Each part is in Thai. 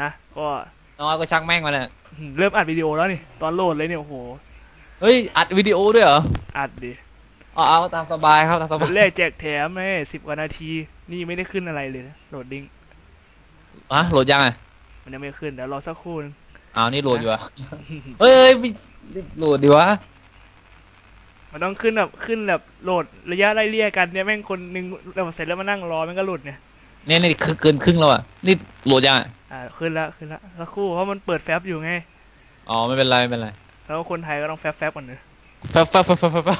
นะก็น้อยก็ช่างแม่งมาเลยเริ่มอัดวิดีโอแล้วนี่ ตอนโหลดเลยเนี่ยโอ้โหเฮ้ยอัดวิดีโอด้วยเหรออัดดิเอาเอาตามสบายครับตามสบายแรกแจกแถมไงสิบกว่านาที นี่ไม่ได้ขึ้นอะไรเลยนะโหลดดิ้งอะโหลดยังไงมันยังไม่ขึ้นเดี๋ยวรอสักครู่นึงอ้าวนี่โหลดอยู่อะเฮ้ยเฮ้ยไม่รีบโหลดดีวะมันต้องขึ้นแบบขึ้นแบบโหลดระยะไล่เลี่ยกันเนี่ยแม่งคนหนึงเราเสร็จแล้วมานั่งรอแม่งก็หลุดเนี่ย เนี่ยนี่คือเกินครึ่งแล้วอะนี่โหลดยังอะอ่าขึ้นละขึ้นละสักครู่เพราะมันเปิดแฟบอยู่ไง อ๋อไม่เป็นไรไม่เป็นไร แล้วคนไทยก็ต้องแฟบแฟบก่อนเนอะแฟบแฟบแฟบแฟบแฟบ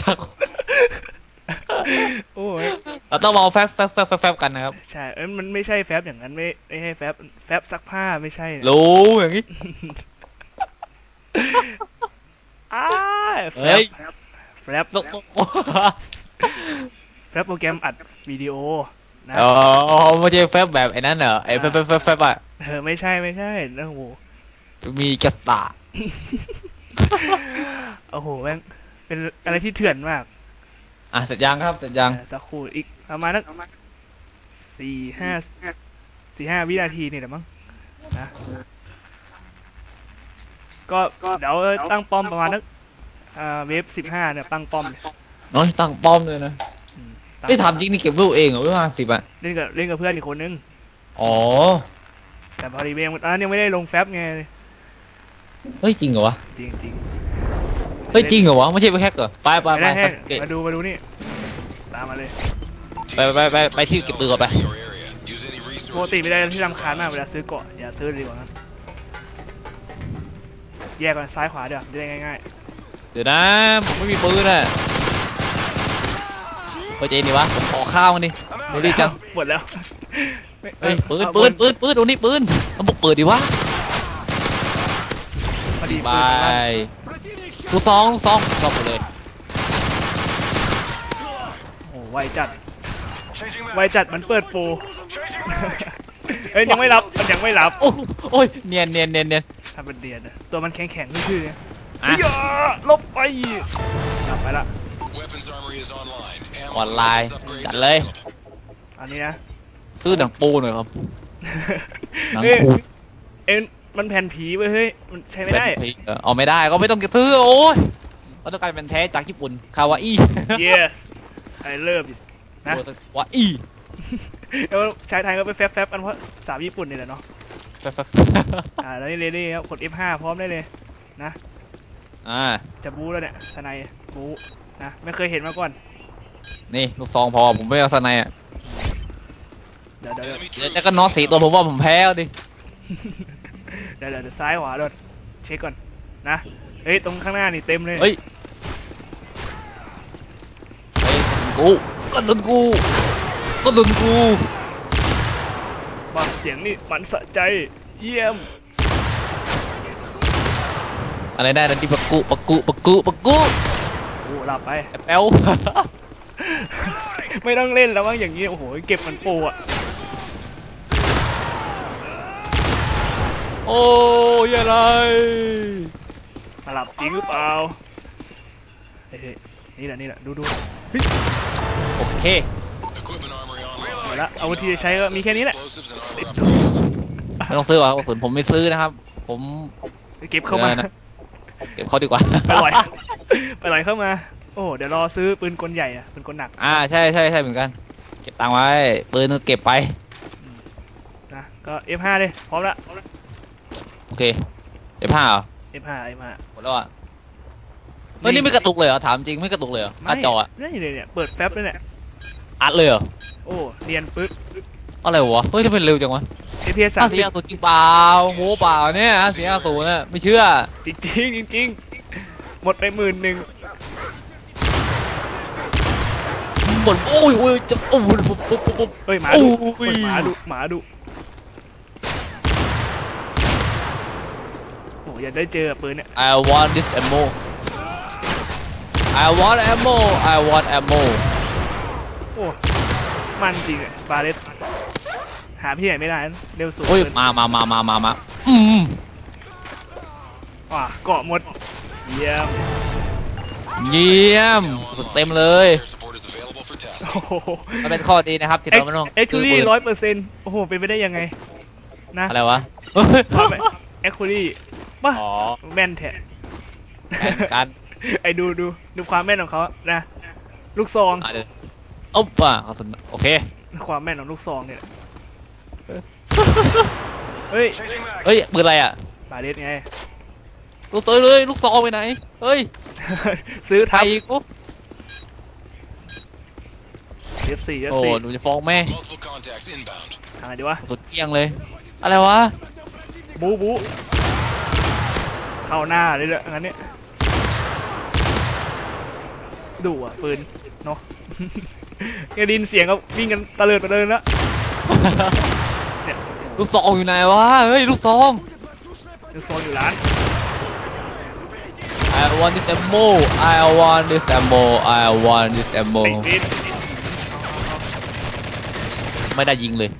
ชักโอ้ยเราต้องมาเอาแฟบแฟบแฟบแฟบแฟบกันนะครับ ใช่เอ้ยมันไม่ใช่แฟบอย่างนั้นไม่ไม่ใช่แฟบแฟบซักผ้าไม่ใช่นะรู้อย่างนี้อ้าแฟเฮ้ยบแฟบสกปรกแฟบโปรแกรมอัดวิดีโอ นะอ๋อไม่ใช่แฟบแบบไอ้นั่นเหรอไอ้แฟบแฟบแฟบแฟบอะเออไม่ใช่ไม่ใช่นะโอ้โหมีแกสตาร์โอ้โหแม่งเป็นอะไรที่เถื่อนมาก อะเสร็จยังครับเสร็จยังเออสักครู่อีกประมาณนักสี่ห้าสี่ห้าวินาทีนี่แหละมั้งนะก็เดี๋ยวตั้งป้อมประมาณนักอ่าเวฟสิบห้าเนี่ยตั้งป้อมเลยน้อยตั้งป้อมเลยนะตั้ง ไม่ทำจริงนี่เก็บรูปเองเหรอไม่มาสิบอะเล่นกับเล่นกับเพื่อนอีกคนนึง อ๋อ แต่พอดีเบงตอนนั้นยังไม่ได้ลงแฟบไง เฮ้ยจริงเหรอวะ จริงจริงเฮ้ยจริงเหรอวะไม่ใช่ไปแฮกเหรอไปไปๆไปไม่ได้ไปแห้งเก็บมาดูมาดูนี่ ตามมาเลย ไปไปไปไปที่เก็บปืนก่อนไป your area. Use any ปก resources. ติไม่ได้ที่รำคาญมากเวลาซื้อเกาะอย่าซื้อเลยดีกว่านั้นแยกกันซ้ายขวาเดี๋ยวจะได้ง่ายเดี๋ยวนะผมไม่มีปืนอะ เฮ้ยเจนดีวะผมขอข้าวมันดิๆเดี๋ยวรีบจังหมดแล้วไม่เฮ้ยปืนอาปืนปืนปืนตรงนี้ปืนต้องบุกเปิดดิวะพอดีไปปืนลูกซองลูกซองชอบหมดเลยโอ้โหไวจัดไวจัดมันเปิดโปรเอ้ยยังไม่รับมันยังไม่รับโอ้โอ้ยเนียนเนียนเนียนเนียนทำเป็นเดียนนะตัวมันแข็งแข็งๆทื่อๆไงอะอย่าลบไปกลับไปละ ออนไลน์ upgrades จัดเลย อันนี้นะซื้อหนังปูหน่อยครับหนังเอ้ยปูเอ็นมันแผ่นผีเว้ยเฮ้ยมันใช้ไม่ได้เป็นเพลงเออเอาไม่ได้ก็ไม่ต้องซื้อโอ้ยก็ต้องการเป็นแท้จากญี่ปุ่นคาวาอี้ yes I love it นะวาอี้แล้วชายไทยก็ไปแฟบๆกันเพราะสามญี่ปุ่นนี่แหละเนาะแฟบแฟบอ่าแล้วนี่เลยนี่ครับกด F5 พร้อมได้เลยอ่าจะบู๊แล้วเนี่ยสไนยบู๊ นะไม่เคยเห็นมาก่อน นี่ลูกซองพอผมไม่เอาสไนด์อะเดี๋ยวเดี๋ยว Enemy เดี๋ยว troops. จะก็น็อตสีตัวผมว่าผมแพ้เอาดิเดี๋ยวเดี๋ยวเดี๋ยวซ้ายขวาโดนเช็คก่อนนะเฮ้ยตรงข้างหน้านี่เต็มเลยเฮ้ยเฮ้ยกูก็โดนกูก็โดนกูบอกเสียงนี่มันสะใจเยี่ยมอะไรได้นั่นที่ปักกุปักกุปักกุปัก กุโอ้หลับไปแอปเปิลไม่ต้องเล่นแล้วมั้งอย่างนี้ โอ้โห เก็บมันโปรอะโอ้ยอะไรมาหลับจริงหรือเปล่าเฮ้ยนี่แหละนี่แหละดูดูโอเค Equipment armory เดี๋ยว online. ละอาวุธที่จะใช้ก็มีแค่นี้แหละ Explosives and armor upgrades. ไม่ต้องซื้อหรอกกระสุนผมไม่ซื้อนะครับ ผมเก็บเข้ามาเออนะเก็บเขาดีกว่าไปลอยไปลอยเข้ามา โอ้โหเดี๋ยวรอซื้อปืนกลใหญ่อะปืนกลหนักอ่าใช่ใช่ใช่เหมือนกัน เก็บตังค์ไว้ ปืนก็เก็บไปนะก็ F5 เลยพร้อมละโอเคเอฟห้าเหรอ F5 F5 หมดแล้วอะเฮ้ยนี่ไม่กระตุกเลยเหรอถามจริงไม่กระตุกเลยเหรอหน้าจออะไม่เลยเนี่ยเปิดแฟบเลยเนี่ยอัดเลยเหรอโอ้เรียนปึ๊บอะไรวะเฮ้ยทำไมเร็วจังวะ FPS สาห้ามสีสิบอาสูรจริงเปล่าโม้เปล่าเนี่ยห้าสีอาสูรน่ะไม่เชื่อจริงจริงๆจริงๆ หมดไปหมื่นหนึ่งบ่นโอ้ยโอ้ยจะโอ้ยปุ๊บปุ๊บปุ๊บปุ๊บเฮ้ยหมาโอ้ดุยเฮ้ยหมาดุหมาดุโอ้อยากได้เจอปืนเนี่ย I want this ammo I want ammo I want ammo โอ้มันจริงเลยบาเลสหาพี่ใหญ่ไม่ได้นะเร็วสุดโอ้ยเกินมามามามามามาอืมว้าเกาะหมด เยี่ยม เยี่ยมสุดเต็มเลย Air support is available for tasking. โอ้โหมันเป็นข้อดีนะครับที่เอ็กเราไม่ต้องเอ็กซ์คูซื้อรี่ปืนร้อยเปอร์เซ็นต์โอ้โห เป็นไปได้ยังไง นะอะไรวะเอ็กซ์คูรี่มาอ๋อแม่นแท้แข่งกันไอ้ดูดูดูความแม่นของเขานะ ลูกซองอะเดี๋ยวอ๊บอะกระสุนโอเค ความแม่นของลูกซองเนี่ยเฮ้ย เฮ้ยปืนอะไรอะบาเลสไง ลูกเตยเลยลูกซองไปไหน เฮ้ยซื้อไททับยกูเอฟสี่เอฟโอ้สี่หนูจะฟ้องแม่ Multiple contacts inbound. ทางไหนดีวะกระสุดเกลี้ยงเลย อะไรวะ บูบูเข้าหน้าเลยเลยงั้นเนี่ยดูอะปืนเนาะกระดินเสียงก็วิ่งกันตะเลิดตะเลินแล้วเนี่ยลูกซองอยู่ไหนวะ เฮ้ย ลูกซอง ลูกซองอยู่ร้าน I want this ammo I want this ammo I want this ammo ไอ้บินไม่ได้ยิงเลย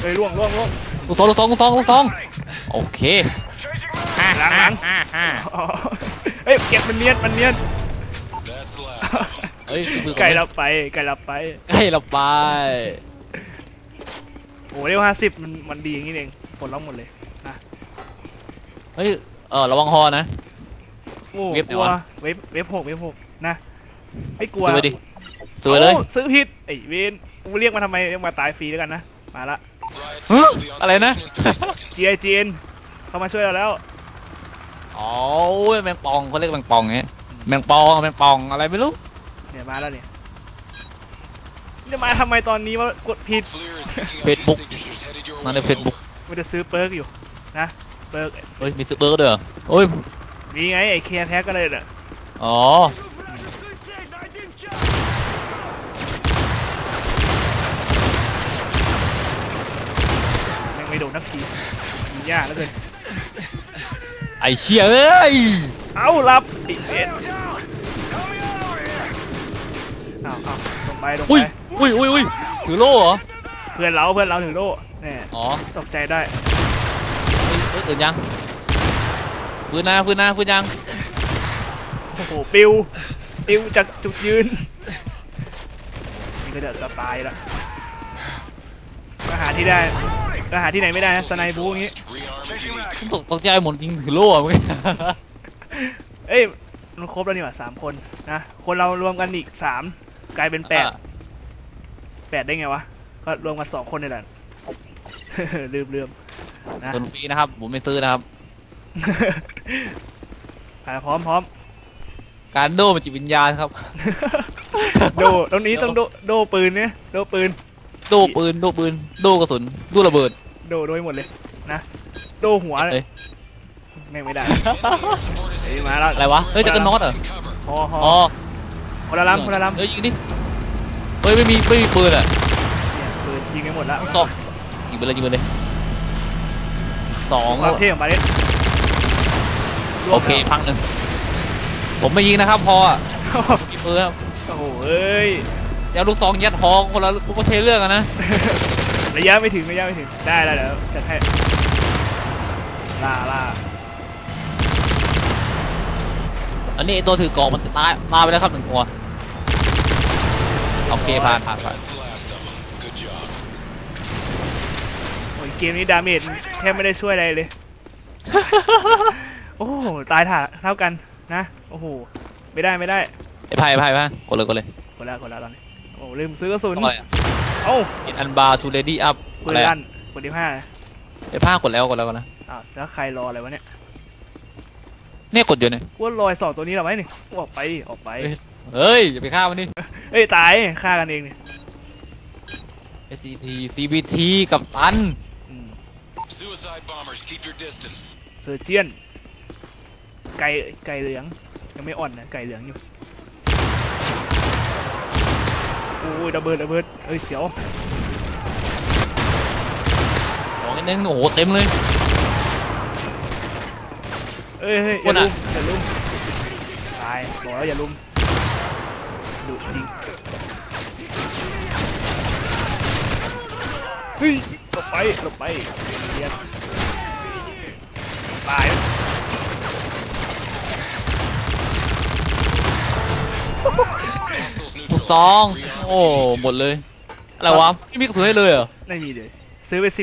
เฮ้ยล่วงล่วงล่วงลูกซองลูกซองลูกซองลูกซองโอเคล้างล้างอ๋อเฮ้ยเก็บมันเนียนมันเนียน That's the last of 'em. เฮ้ยซื้อปืนไก่เราไปไก่เราไปไก่เราไปโอ้เรียกว่าห้าสิบมันมันดีอย่างนี้เองปลดล็อกหมดเลยเฮ้ย เออระวังฮอนะ โอ้เว็บไหนกลัววะ เว็บเว็บหกเว็บหกนะไม่กลัวซื้อไปดิซื้อไปเลยโซื้อผิดไอ้เวนกูเรียกมาทำไมเรียกมาตายฟรีแล้วกันนะมาละ Riots Huh? will be on อะไรนะ station in 30 seconds. G I G N เข้ามาช่วยเราแล้วอ๋อแมงปองเขาเรียกแมงปองเงี้ยแมงปองแมงปองอะไรไม่รู้เนี่ยมาแล้วเนี่ยจะมาทำไมตอนนี้ว่ากดผิด FLIR is picking up Facebook. any signatures headed your มาใน way. เฟซบุ๊กมันจะซื้อเปิร์กอยู่นะ เปิร์กเฮ้ยมีซื้อเบอร์ด้วยเหรอโอ้ยมีไงไอ้เคแพ็กก็เลยน่ะอ๋อแม่งไม่โดนนักทีมียากเหลือเกินไอเชี่ยเอ้ยเอ้ารับไอ้เวนเอ้าเอ้าลงไปลงอุ้ยไปอุ้ยอุ้ยอุ้ยถือโล่เหรอเพื่อนเราเพื่อนเราถือโล่เนี่ยอ๋อตกใจได้ เฮ้ยตื่นยังฟื้นนะฟื้นนะฟื้นยังโอ้โหปิวปิวจากจุดยืนนี่ก็จะจะตายละก็หาที่ได้ก็หาที่ไหนไม่ได้นะสไนบูอย่างงี้ Rearm if you need. ตกตกใจหมดจริงถือโล่อะเมื่อกี้เอ้ยมันครบแล้วนี่หว่าสามคนนะคนเรารวมกันอีกสามกลายเป็นแปดแปดได้ไงวะก็รวมกันสองคนนี่แหละลืมลืม นะส่วนฟรีนะครับ ผมไม่ซื้อนะครับ อะพร้อมพร้อมการโดมันจิตวิญญาณครับ โดตรงนี้ต้องโดโดปืนเนี่ยโดปืน โดปืน โดปืน โดกระสุน โดระเบิด โดโดให้หมดเลยนะโดหัวเอ้ยแม่งไม่ได้ Support is เฮ้ย headed มาแล้วอะไรวะ เฮ้ยจะกันน็อตเหรอ cover. พอพออ๋อคนละลำคนละลำเฮ้ยยิงดิ เฮ้ยไม่มีไม่มีปืนอะเนี่ยปืนยิงให้หมดแล้ว สองยิงไปเลยยิงไปเลย สองความเท่ของมาเล่นโอเคพังหนึ่งผมไม่ยิงนะครับพออะมีปืนครับโอ้โหเอ้ยเดี๋ยวลูกซองยัดฮอคนละลูกก็ใช้เรื่องอะนะระยะไม่ถึงระยะไม่ถึงได้แล้วเดี๋ยวจัดให้ล่าล่าอันนี้ไอ้ตัวถือกรอกมันจะตายตายไปแล้วครับหนึ่งตัวโอเคผ่านผ่านผ่าน เกมนี้ดาเมจแทบไม่ได้ช่วยอะไรเลย โอ้โหตายถ่าเท่ากันนะ โอ้โห ไม่ได้ไม่ได้ไอ้ไพ่ไอ้ไพ่ไอ้ไพ่กดเลยกดเลยกดแล้วกดแล้วตอนนี้ โอ้ลืมซื้อกระสุนต้องอะไรอะเอ้าอินอันบาร์ทูเรดี้อัพปือะนไรลั่อะนกดที่ห้าไอ้ผ้ากดแล้วกดแล้วกดแล้วอ้าวแล้วใครรออะไรวะเนี่ยเนี่ยกดอยู่เนี่ยกูว่ารอยสองตัวนี้เหรอไหมนี่กูออกไปออกไปเอ้ยเฮ้ยอย่าไปฆ่ามันดิเอ้ยตายฆ่ากันเองเนี่ย SCT CBT กับตัน เซอร์เจียน ไก่ไก่เหลือง ยังไม่อ่อนนะไก่เหลืองอยู่โอ้ยระเบิดระเบิดเอ้ยเสียวสองนิดนึงโอ้โหเต็มเลยเอ้ยเฮ้ยอคนย่าอะลุมอย่าลุมตายบอกแล้วอย่าลุมดุจริงเฮ้ยหลบไปหลบไปเรียนตาย Hostiles หมด neutralized. ซอง Rearm โอ้ if you need to. หมดเลย อะไรวะ ไม่มีกระสุนให้เลยเหรอ ไม่มีเลย ซื้อไปสิ